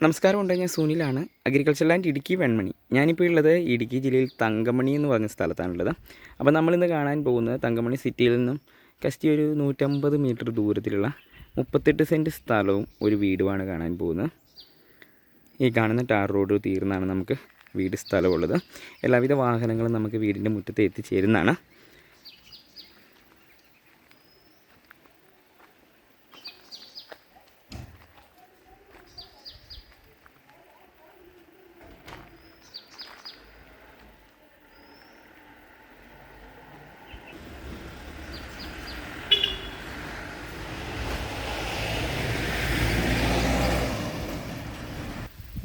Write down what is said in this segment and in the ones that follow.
നമസ്കാരം ഉണ്ട് ഞാൻ സുനിലാണ് അഗ്രികൾച്ചർ ലാൻഡ് ഇടുക്കി വെൺമണി. ഞാനിപ്പോൾ ഉള്ളത് ഇടുക്കി ജില്ലയിൽ തങ്കമണി എന്ന് പറഞ്ഞ സ്ഥലത്താണുള്ളത്. അപ്പോൾ നമ്മളിന്ന് കാണാൻ പോകുന്നത് തങ്കമണി സിറ്റിയിൽ നിന്നും കസ്റ്റി ഒരു നൂറ്റമ്പത് മീറ്റർ ദൂരത്തിലുള്ള മുപ്പത്തെട്ട് സെന്റ് സ്ഥലവും ഒരു വീടുമാണ് കാണാൻ പോകുന്നത്. ഈ കാണുന്ന ടാർ റോഡ് തീർന്നാണ് നമുക്ക് വീട് സ്ഥലമുള്ളത്. എല്ലാവിധ വാഹനങ്ങളും നമുക്ക് വീടിന്റെ മുറ്റത്ത് എത്തിച്ചേരുന്നതാണ്.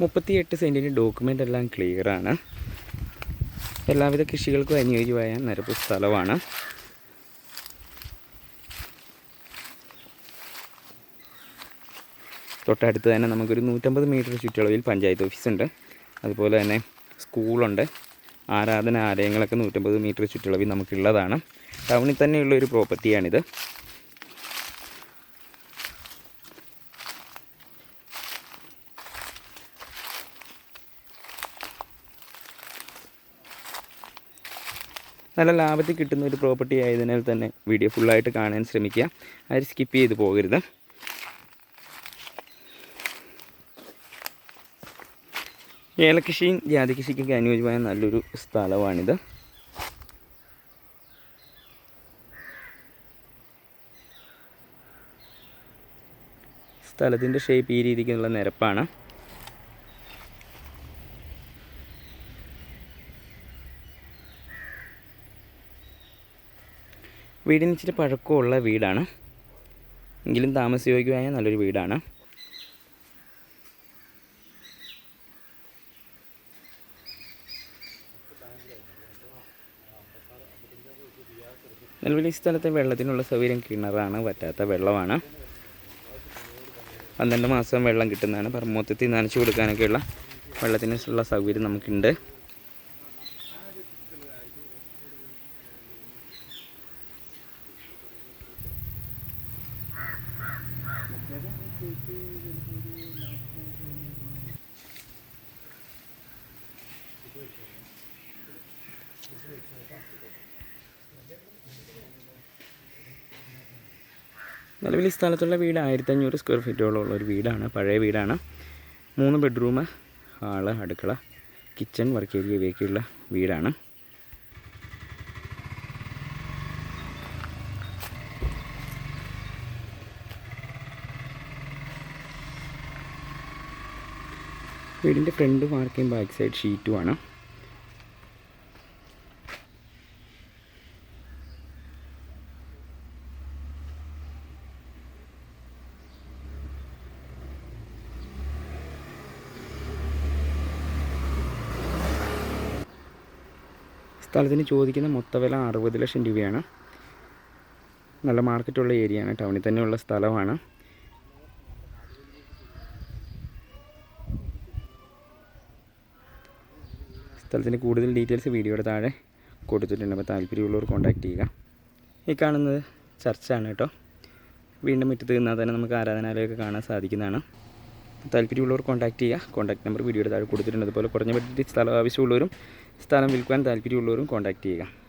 മുപ്പത്തിയെട്ട് സെന്റിന് ഡോക്യുമെന്റ് എല്ലാം ക്ലിയറാണ് എല്ലാവിധ കൃഷികൾക്കും അനുയോജ്യമായ നിരപ്പ് സ്ഥലമാണ്. തൊട്ടടുത്ത് തന്നെ നമുക്കൊരു നൂറ്റമ്പത് മീറ്റർ ചുറ്റളവിൽ പഞ്ചായത്ത് ഓഫീസുണ്ട് അതുപോലെ തന്നെ സ്കൂളുണ്ട്. ആരാധന ആലയങ്ങളൊക്കെ നൂറ്റമ്പത് മീറ്റർ ചുറ്റളവിൽ നമുക്കുള്ളതാണ്. ടൗണിൽ തന്നെയുള്ള ഒരു പ്രോപ്പർട്ടിയാണിത് നല്ല ലാഭത്തിൽ കിട്ടുന്ന ഒരു പ്രോപ്പർട്ടി ആയതിനാൽ തന്നെ വീഡിയോ ഫുള്ളായിട്ട് കാണാൻ ശ്രമിക്കുക. അത് സ്കിപ്പ് ചെയ്ത് പോകരുത്. ഏലകൃഷിയും ജാതി കൃഷിക്കൊക്കെ അനുയോജ്യമായ നല്ലൊരു സ്ഥലമാണിത്. സ്ഥലത്തിന്റെ ഷേപ്പ് ഈ രീതിക്കുള്ള നിരപ്പാണ്. വീടിന് ഇച്ചിരി പഴക്കമുള്ള വീടാണ്. എങ്കിലും താമസയോഗ്യമായ നല്ലൊരു വീടാണ്. നിലവിൽ ഈ സ്ഥലത്തെ വെള്ളത്തിനുള്ള സൗകര്യം കിണറാണ് പറ്റാത്ത വെള്ളമാണ്. പന്ത്രണ്ട് മാസം വെള്ളം കിട്ടുന്നതാണ്. പറമ്പത്തി നനച്ചു കൊടുക്കാനൊക്കെയുള്ള വെള്ളത്തിനുള്ള സൗകര്യം നമുക്കുണ്ട്. നിലവിൽ ഈ സ്ഥലത്തുള്ള വീട് ആയിരത്തഞ്ഞൂറ് സ്ക്വയർ ഫീറ്റോളമുള്ള ഒരു വീടാണ് പഴയ വീടാണ്. മൂന്ന് ബെഡ്റൂം ഹാൾ അടുക്കള കിച്ചൺ വർക്ക് ഏരിയ ഇവയൊക്കെയുള്ള വീടാണ്. വീടിന്റെ ഫ്രണ്ട് മാർക്കിങ് ബാക്ക് സൈഡ് ഷീറ്റുമാണ് സ്ഥലത്തിന് ചോദിക്കുന്ന മൊത്ത വില അറുപത് ലക്ഷം രൂപയാണ്. നല്ല മാർക്കറ്റുള്ള ഏരിയയാണ് ടൗണിൽ തന്നെയുള്ള സ്ഥലമാണ്. സ്ഥലത്തിന്റെ കൂടുതൽ ഡീറ്റെയിൽസ് വീഡിയോയുടെ താഴെ കൊടുത്തിട്ടുണ്ട്. അപ്പോൾ താല്പര്യമുള്ളവർ കോൺടാക്റ്റ് ചെയ്യുക. ഈ കാണുന്നത് ചർച്ചാണ് കേട്ടോ. വീണ്ടും മുറ്റത്ത് നിന്നാൽ തന്നെ നമുക്ക് ആരാധനാലയമൊക്കെ കാണാൻ സാധിക്കുന്നതാണ്. താല്പര്യമുള്ളവർ കോൺടാക്റ്റ് ചെയ്യുക. കോൺടാക്ട് നമ്പർ വീഡിയോയുടെ താഴെ കൊടുത്തിട്ടുണ്ട്. അതുപോലെ കുറഞ്ഞ ബഡ്ജറ്റ് സ്ഥലം ആവശ്യമുള്ളവരും സ്ഥലം വിൽക്കുവാൻ താല്പര്യമുള്ളവരും കോൺടാക്റ്റ് ചെയ്യുക.